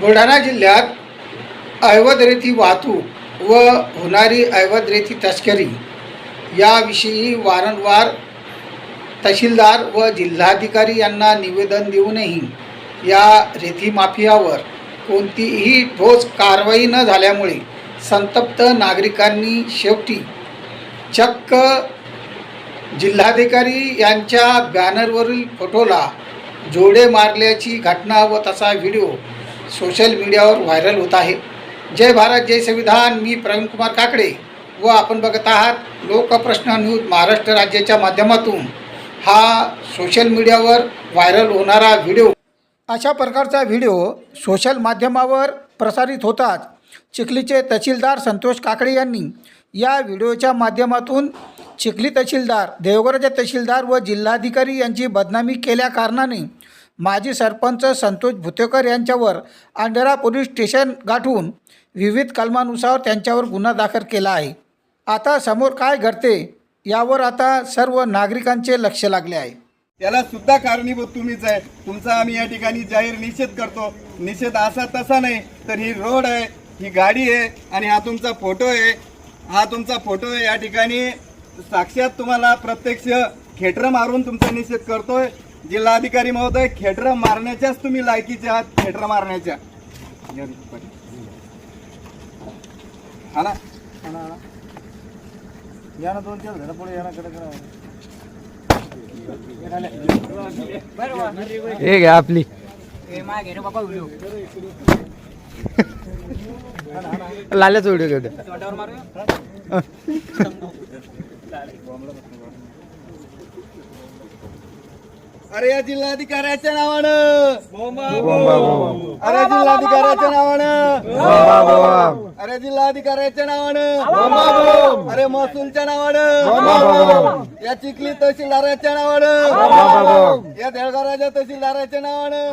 बुलढाणा जिल्ह्यात अवैध रेती वाहतूक व होणारी अवैध रेती तस्करी याविषयी वारंवार तहसीलदार व जिल्हाधिकारी यांना निवेदन देऊनही या रेती माफियावर कोणतीही ठोस कारवाई न झाल्यामुळे संतप्त नागरिकांनी शेवटी चक्क जिल्हाधिकारी यांच्या बॅनरवरील फोटोला जोडे मारल्याची घटना व तसा व्हिडिओ सोशल मीडियावर व्हायरल होत आहे. जय भारत जय संविधान. मी प्रवीण कुमार काकडे व आपण बघत आहात लोकप्रश्न न्यूज महाराष्ट्र राज्याच्या माध्यमातून. हा सोशल मीडियावर व्हायरल होणारा व्हिडिओ. अशा प्रकारचा व्हिडिओ सोशल माध्यमावर प्रसारित होताच चिखलीचे तहसीलदार संतोष काकडे यांनी या व्हिडिओच्या माध्यमातून चिखली तहसीलदार देवगडचे तहसीलदार व जिल्हाधिकारी यांची बदनामी केल्या कारणाने माजी सरपंच संतोष भुतेकर यांच्यावर आंढरा पोलीस स्टेशन गाठून विविध कलमानुसार त्यांच्यावर गुन्हा दाखल केला आहे. आता समोर काय घडते यावर आता सर्व नागरिकांचे लक्ष लागले आहे. त्याला सुद्धा कारणीभूत तुम्हीच आहे. तुमचा आम्ही या ठिकाणी जाहीर निषेध करतो. निषेध असा तसा नाही तर ही रोड आहे ही गाडी आहे आणि हा तुमचा फोटो आहे. हा तुमचा फोटो आहे. या ठिकाणी साक्षात तुम्हाला प्रत्यक्ष खेटर मारून तुमचा निषेध करतोय. जिल्हाधिकारी महोदय खेटर मारण्याच्याच तुम्ही लायकीचे आहात खेटर मारण्याच्या. हा ना ना, ना. या ना दोन चार झालं पुढे या ना कडे कडे. हे घ्या आपली. लाल्याचा व्हिडिओ. घेऊ द्या अरे या जिल्हाधिकाऱ्याच्या नावानं. अरे जिल्हाधिकाऱ्याच्या नावानं. अरे जिल्हाधिकाऱ्याच्या नावानं. अरे महसूलच्या नावानं. या चिखली तहसीलदाराच्या नावानं. या देळगाव राजा तहसीलदाराच्या नावानं.